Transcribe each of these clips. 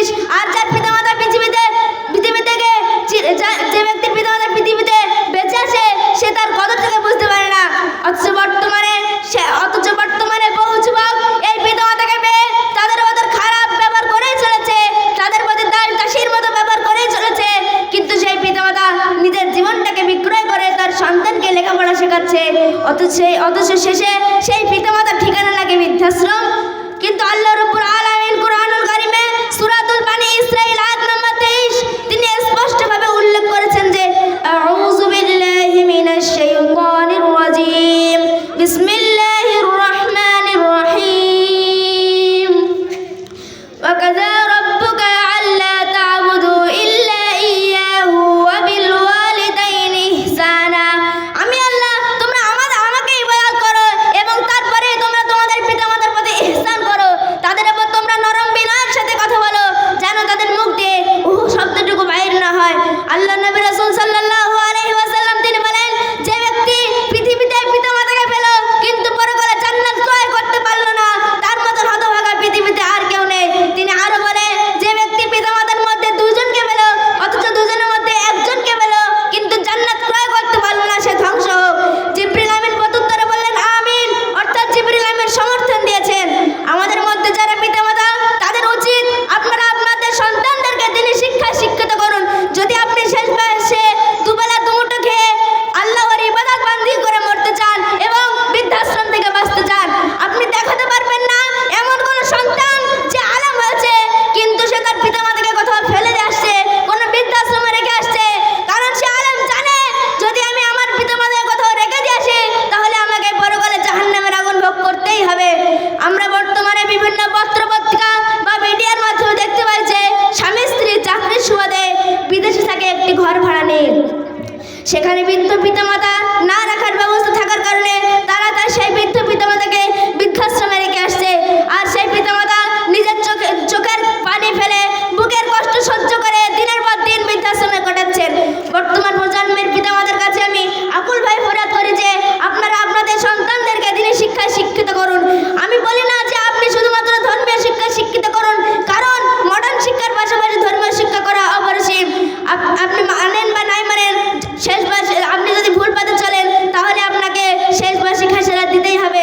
জিনিস আর যার পিতামাতা পৃথিবীতে, পৃথিবী থেকে যে ব্যক্তির পিতামাতা পৃথিবীতে বেঁচে আসে সে তার কদরটাকে বুঝতে পারে না। অথচ বর্তমানে সে, অথচ বর্তমানে বহু যুবক এই পিতামাতাকে পেয়ে তাদের মতো খারাপ ব্যবহার করেই চলেছে, তাদের মধ্যে তার চাষির মতো ব্যবহার করেই চলেছে। কিন্তু সেই পিতামাতা নিজের জীবনটাকে বিক্রয় করে তার সন্তানকে লেখাপড়া শেখাচ্ছে। অথচ সেই, অথচ শেষে সেই পিতামাতার ঠিকানা লাগে বৃদ্ধাশ্রম। কিন্তু আল্লাহর উপর ঘর ভাড়া নেই। সেখানে বৃদ্ধ পিতামাতা না রাখার দিতেই হবে।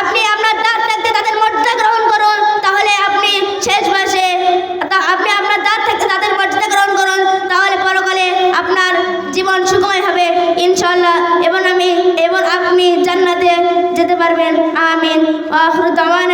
আপনি আপনার দাঁত থাকতে তাদের মর্যাদা গ্রহণ করুন। তাহলে আপনি শেষ মাসে আপনি আপনার দাঁত থাকতে তাদের মর্যাদা গ্রহণ করুন। তাহলে পরকালে আপনার জীবন সুখময় হবে। ইনশাল্লাহ এবং আমি এবং আপনি জান্নাতে যেতে পারবেন। আমিন। আহরুদ্দামান